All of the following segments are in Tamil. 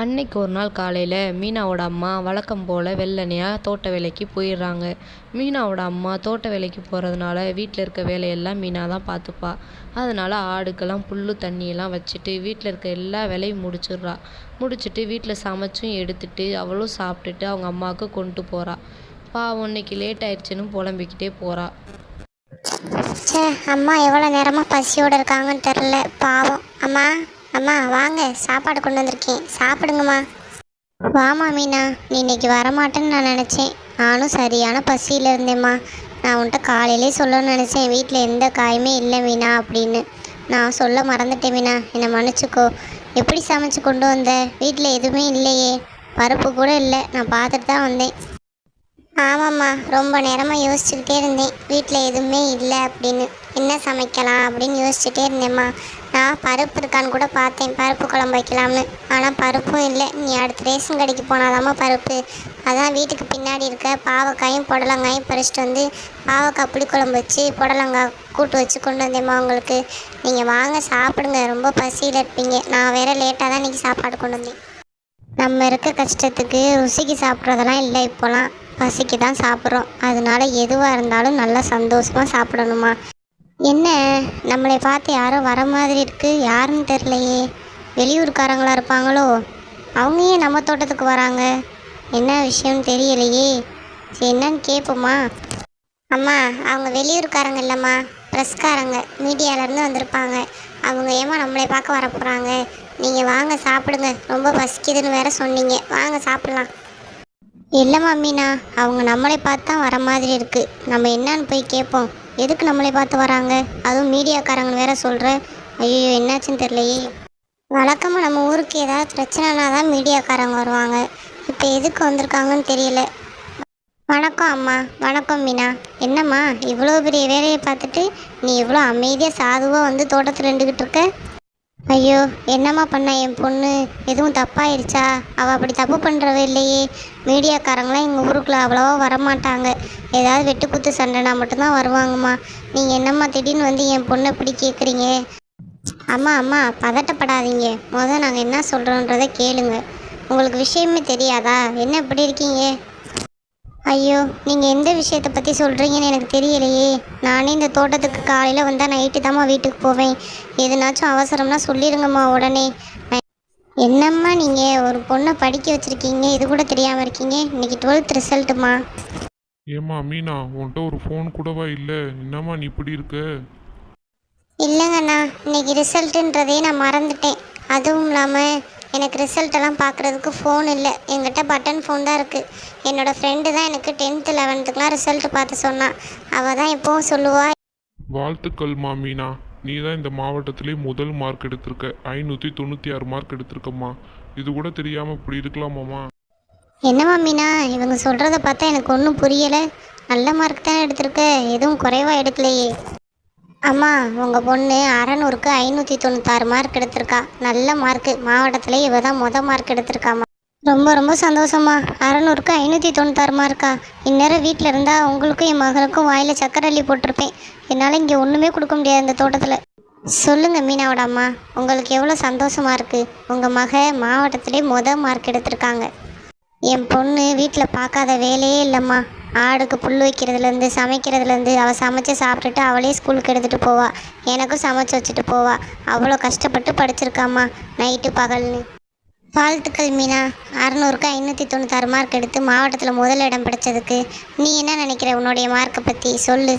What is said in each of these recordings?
அன்னைக்கு ஒரு நாள் காலையில் மீனாவோட அம்மா வழக்கம் போல் வெள்ளனையாக தோட்ட வேலைக்கு போயிடுறாங்க. மீனாவோட அம்மா தோட்ட வேலைக்கு போகிறதுனால வீட்டில் இருக்க வேலையெல்லாம் மீனா தான் பார்த்துப்பா அதனால் ஆடுக்கெல்லாம் புல் தண்ணியெல்லாம் வச்சுட்டு வீட்டில் இருக்க எல்லா வேலையும் முடிச்சிடுறா. முடிச்சுட்டு வீட்டில் சமைச்சும் எடுத்துட்டு அவளும் சாப்பிட்டுட்டு அவங்க அம்மாவுக்கு கொண்டு போகிறா பாவம் இன்னைக்கு லேட் ஆயிடுச்சுன்னு புலம்பிக்கிட்டே போகிறா அம்மா எவ்வளோ நேரமாக பசியோடு இருக்காங்கன்னு தெரில பாவம். அம்மா? அம்மா வாங்க. சாப்பாடு கொண்டு வந்திருக்கேன். சாப்பிடுங்கம்மா. வாமா மீனா. நீ இன்னைக்கு வரமாட்டேன்னு நான் நினச்சேன். நானும் சரியான பசியில் இருந்தேம்மா. நான் உன்கிட்ட காலையிலே சொல்லணும்னு நினச்சேன். வீட்டில் எந்த காயுமே இல்லை மீனா அப்படின்னு. நான் சொல்ல மறந்துட்டேன் மீனா. என்னை மன்னிச்சுக்கோ. எப்படி சமைச்சு கொண்டு வந்த? வீட்டில் எதுவுமே இல்லையே. பருப்பு கூட இல்லை. நான் பார்த்துட்டு தான் வந்தேன். ஆமாம்மா. ரொம்ப நேரமாக யோசிச்சுக்கிட்டே இருந்தேன். வீட்டில் எதுவுமே இல்லை அப்படின்னு. என்ன சமைக்கலாம் அப்படின்னு யோசிச்சுட்டே இருந்தேம்மா. நான் பருப்பு இருக்கான்னு கூட பார்த்தேன். பருப்பு குழம்பு வைக்கலாம்னு. ஆனால் பருப்பும் இல்லை. நீ அடுத்த ரேஷன் கடைக்கு போனாதாம்மா பருப்பு. அதான் வீட்டுக்கு பின்னாடி இருக்க பாவக்காயும் புடலங்காயும் பறிச்சிட்டு வந்து பாவக்காய் புளிக்குழம்பு வச்சு புடலங்காய் கூட்டு வச்சு கொண்டு வந்தேம்மா உங்களுக்கு. நீங்கள் வாங்க சாப்பிடுங்க. ரொம்ப பசியில் இருப்பீங்க. நான் வேறு லேட்டாக தான் இன்றைக்கி சாப்பாடு கொண்டு வந்தேன். நம்ம இருக்க கஷ்டத்துக்கு ருசிக்கு சாப்பிட்றதெல்லாம் இல்லை இப்போலாம். பசிக்கு தான் சாப்பிட்றோம். அதனால எதுவாக இருந்தாலும் நல்லா சந்தோஷமாக சாப்பிடணுமா என்ன? நம்மளை பார்த்து யாரோ வர மாதிரி இருக்குது யாருன்னு தெரிலையே வெளியூர்காரங்களா இருப்பாங்களோ? அவங்க ஏன் நம்ம தோட்டத்துக்கு வராங்க. என்ன விஷயம்னு தெரியலையே. சரி என்னன்னு கேட்போமா? அம்மா அவங்க வெளியூர்காரங்க இல்லைம்மா. ப்ரெஸ்காரங்க. மீடியாவிலேருந்து வந்திருப்பாங்க. அவங்க ஏமா நம்மளை பார்க்க வர போகிறாங்க நீங்கள் வாங்க சாப்பிடுங்க. ரொம்ப பசிக்குதுன்னு வேற சொன்னீங்க. வாங்க சாப்பிட்லாம். இல்லைம்மா மீனா. அவங்க நம்மளை பார்த்து தான் வர மாதிரி இருக்குது நம்ம என்னன்னு போய் கேட்போம். எதுக்கு நம்மளை பார்த்து வராங்க? அதுவும் மீடியாக்காரங்க வேற சொல்கிற ஐயோ என்னாச்சுன்னு தெரியலையே. வழக்கமாக நம்ம ஊருக்கு ஏதாவது பிரச்சனைனா தான் மீடியாக்காரங்க வருவாங்க. இப்போ எதுக்கு வந்திருக்காங்கன்னு தெரியல. வணக்கம் அம்மா. வணக்கம் மீனா. என்னம்மா இவ்வளோ பெரிய வேலையை பார்த்துட்டு நீ இவ்வளோ அமைதியாக சாதுவாக வந்து தோட்டத்தில் இருந்துக்கிட்டு இருக்க? ஐயோ என்னம்மா பண்ண? என் பொண்ணு எதுவும் தப்பாயிருச்சா? அவள் அப்படி தப்பு பண்ணுறவ இல்லையே. மீடியாக்காரங்களாம் எங்கள் ஊருக்குள்ளே அவ்வளோவா வரமாட்டாங்க. ஏதாவது வெட்டுக்குத்து சண்டைனா மட்டும்தான் வருவாங்கம்மா. நீங்கள் என்னம்மா திடீர்னு வந்து என் பொண்ணை இப்படி கேட்குறீங்க அம்மா அம்மா பதட்டப்படாதீங்க. முத நாங்கள் என்ன சொல்கிறோன்றதை கேளுங்க. உங்களுக்கு விஷயமே தெரியாதா? என்ன இப்படி இருக்கீங்க? ஐயோ நீங்கள் எந்த விஷயத்தை பற்றி சொல்கிறீங்கன்னு எனக்கு தெரியலையே. நானே இந்த தோட்டத்துக்கு காலையில் வந்தால் நைட்டு தாம்மா வீட்டுக்கு போவேன். எதுனாச்சும் அவசரம்னா சொல்லிடுங்கம்மா உடனே. என்னம்மா நீங்கள் ஒரு பொண்ணை படிக்க வச்சுருக்கீங்க இது கூட தெரியாமல் இருக்கீங்க. இன்னைக்கு டுவெல்த் ரிசல்ட்டுமா? ஏம்மா மீனா உன்கிட்ட ஒரு ஃபோன் கூடவா இல்லை? என்னம்மா நீ இப்படி இருக்க? இல்லைங்கண்ணா இன்னைக்கு ரிசல்ட்டுன்றதே நான் மறந்துட்டேன். அதுவும் இல்லாமல் எனக்கு ரிசல்ட் எல்லாம் பார்க்குறதுக்கு ஃபோன் இல்லை. என்கிட்ட பட்டன் ஃபோன் தான் இருக்குது என்னோடய ஃப்ரெண்டு தான் எனக்கு டென்த்து லெவன்த்துக்குலாம் ரிசல்ட் பார்த்து சொன்னான் அவள் தான் எப்போவும் சொல்லுவா. வாழ்த்துக்கள்மா மீனா நீ தான் இந்த மாவட்டத்திலே முதல் மார்க் எடுத்திருக்க. ஐநூற்றி தொண்ணூற்றி ஆறு மார்க் எடுத்திருக்கம்மா. இது கூட தெரியாமல் இப்படி இருக்கலாமாம்மா? என்னம்மா மீனா இவங்க சொல்கிறத பார்த்தா எனக்கு ஒன்றும் புரியலை. நல்ல மார்க் தானே எடுத்திருக்க. எதுவும் குறைவாக எடுக்கலையே. அம்மா உங்கள் பொண்ணு அறநூறுக்கு ஐநூற்றி தொண்ணூத்தாறு மார்க் எடுத்திருக்கா. நல்ல மார்க்கு மாவட்டத்திலே இவ தான் மொதல் மார்க் எடுத்திருக்காம்மா. ரொம்ப ரொம்ப சந்தோஷம்மா. அறநூறுக்கு ஐநூற்றி தொண்ணூத்தாறு மார்க்கா இந்நேரம் வீட்டில் இருந்தால் உங்களுக்கும் என் மகளுக்கும் வாயில் சக்கரை அள்ளி போட்டிருப்பேன். என்னால் இங்கே ஒன்றுமே கொடுக்க முடியாது இந்த தோட்டத்தில். சொல்லுங்கள் மீனாவோட அம்மா. உங்களுக்கு எவ்வளோ சந்தோஷமாக இருக்குது உங்கள் மக மாவட்டத்திலே மொதல் மார்க் எடுத்திருக்காங்க. என் பொண்ணு வீட்டில் பார்க்காத வேலையே இல்லைம்மா. ஆடுக்கு புல் வைக்கிறதுலேருந்து சமைக்கிறதுலேருந்து அவள் சமைச்சு சாப்பிட்டுட்டு அவளே ஸ்கூலுக்கு எடுத்துகிட்டு போவா. எனக்கும் சமைச்சு வச்சுட்டு போவா. அவ்வளோ கஷ்டப்பட்டு படிச்சிருக்காம்மா. நைட்டு பகல்னு வாழ்த்துக்கள் மீனா. அறநூறுக்கு ஐநூற்றி தொண்ணூத்தாறு மார்க் எடுத்து மாவட்டத்தில் முதல் இடம் பிடிச்சதுக்கு. நீ என்ன நினைக்கிற உன்னுடைய மார்க்கை பற்றி சொல்லு.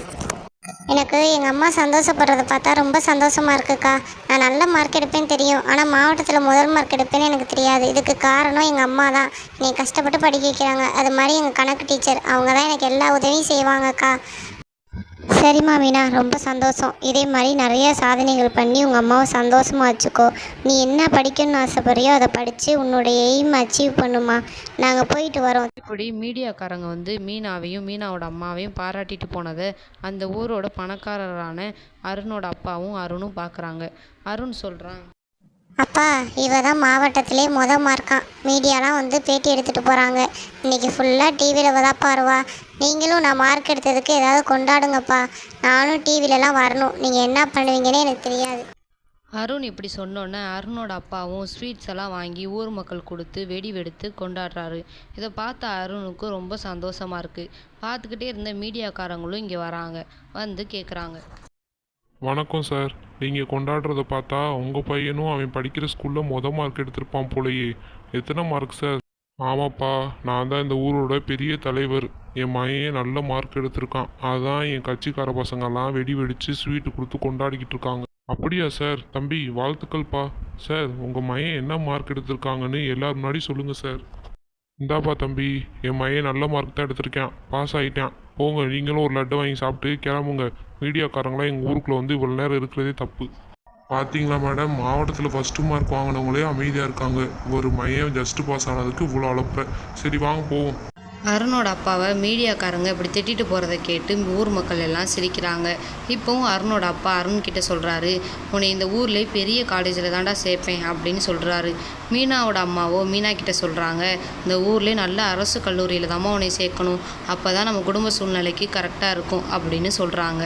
எனக்கு எங்கள் அம்மா சந்தோஷப்படுறத பார்த்தா ரொம்ப சந்தோஷமா இருக்குக்கா. நான் நல்ல மார்க் எடுப்பேன்னு தெரியும். ஆனால் மாவட்டத்தில் முதல் மார்க் எடுப்பேன்னு எனக்கு தெரியாது. இதுக்கு காரணம் எங்கள் அம்மா தான். நீ கஷ்டப்பட்டு படிக்க வைக்கிறாங்க. அது மாதிரி எங்கள் கணக்கு டீச்சர் அவங்க தான் எனக்கு எல்லா உதவியும் செய்வாங்கக்கா. சரிம்மா மீனா ரொம்ப சந்தோஷம். இதே மாதிரி நிறைய சாதனைகள் பண்ணி உங்கள் அம்மாவை சந்தோஷமாக வச்சுக்கோ. நீ என்ன படிக்கணும்னு ஆசைப்படுறியோ அதை படித்து உன்னுடைய எய்ம் அச்சீவ் பண்ணுமா நாங்கள் போயிட்டு வரோம். இப்படி மீடியாக்காரங்க வந்து மீனாவையும் மீனாவோட அம்மாவையும் பாராட்டிட்டு போனதை அந்த ஊரோட பணக்காரரான அருணோட அப்பாவும் அருணும் பார்க்குறாங்க அருண் சொல்கிறான் அப்பா இவ தான் மாவட்டத்திலே முத மார்க்கான் மீடியாலாம் வந்து பேட்டி எடுத்துகிட்டு போகிறாங்க இன்னைக்கு ஃபுல்லாக டிவியில் தான்ப்பா வருவா நீங்களும் நான் மார்க் எடுத்ததுக்கு ஏதாவது கொண்டாடுங்கப்பா. நானும் டிவிலலாம் வரணும். நீங்கள் என்ன பண்ணுவீங்கன்னு எனக்கு தெரியாது. அருண் இப்படி சொன்னோன்னே அருணோட அப்பாவும் ஸ்வீட்ஸ் எல்லாம் வாங்கி ஊர் மக்கள் கொடுத்து வெடி வெடித்து கொண்டாடுறாரு. இதை பார்த்த அருணுக்கு ரொம்ப சந்தோஷமா இருக்குது பார்த்துக்கிட்டே இருந்த மீடியாக்காரங்களும் இங்கே வராங்க. வந்து கேட்குறாங்க வணக்கம் சார். நீங்கள் கொண்டாடுறத பார்த்தா உங்கள் பையனும் அவன் படிக்கிற ஸ்கூலில் மொதல் மார்க் எடுத்திருப்பான் போலயே. எத்தனை மார்க் சார்? ஆமாப்பா நான் தான் இந்த ஊரோட பெரிய தலைவர். என் மகன் நல்ல மார்க் எடுத்திருக்கான். அதான் என் கட்சிக்கார பசங்கெல்லாம் வெடி வெடித்து ஸ்வீட்டு கொடுத்து கொண்டாடிக்கிட்டு இருக்காங்க. அப்படியா சார்? தம்பி வாழ்த்துக்கள்ப்பா. சார் உங்கள் மகன் என்ன மார்க் எடுத்திருக்காங்கன்னு எல்லார் முன்னாடி சொல்லுங்கள் சார். இந்தாப்பா தம்பி என் மகன் நல்ல மார்க் தான் எடுத்திருக்கான். பாஸ் ஆகிட்டான் போங்க நீங்களும் ஒரு லட்டு வாங்கி சாப்பிட்டு கிளம்புங்க. மீடியாக்காரங்களாம் எங்கள் ஊருக்குள்ளே வந்து இவ்வளோ நேரம் இருக்கிறதே தப்பு. பார்த்தீங்களா மேடம் மாவட்டத்தில் ஃபஸ்ட்டு மார்க் வாங்கினவங்களே அமைதியாக இருக்காங்க. ஒரு மையம் ஜஸ்ட்டு பாஸ் ஆனதுக்கு இவ்வளோ அழப்ப சரி வாங்க போவோம். அருணோட அப்பாவை மீடியாக்காரங்க இப்படி திட்டிட்டு போகிறத கேட்டு ஊர் மக்கள் எல்லாம் சிரிக்கிறாங்க. இப்போவும் அருணோட அப்பா அருண் கிட்ட சொல்கிறாரு உன்னை இந்த ஊர்லேயே பெரிய காலேஜில் தான்டா சேர்ப்பேன் அப்படின்னு சொல்கிறாரு மீனாவோட அம்மாவோ மீனா கிட்ட சொல்கிறாங்க இந்த ஊர்லேயே நல்ல அரசு கல்லூரியில் தாம்மா உன்னை சேர்க்கணும். அப்போ தான் நம்ம குடும்ப சூழ்நிலைக்கு கரெக்டாக இருக்கும் அப்படின்னு சொல்கிறாங்க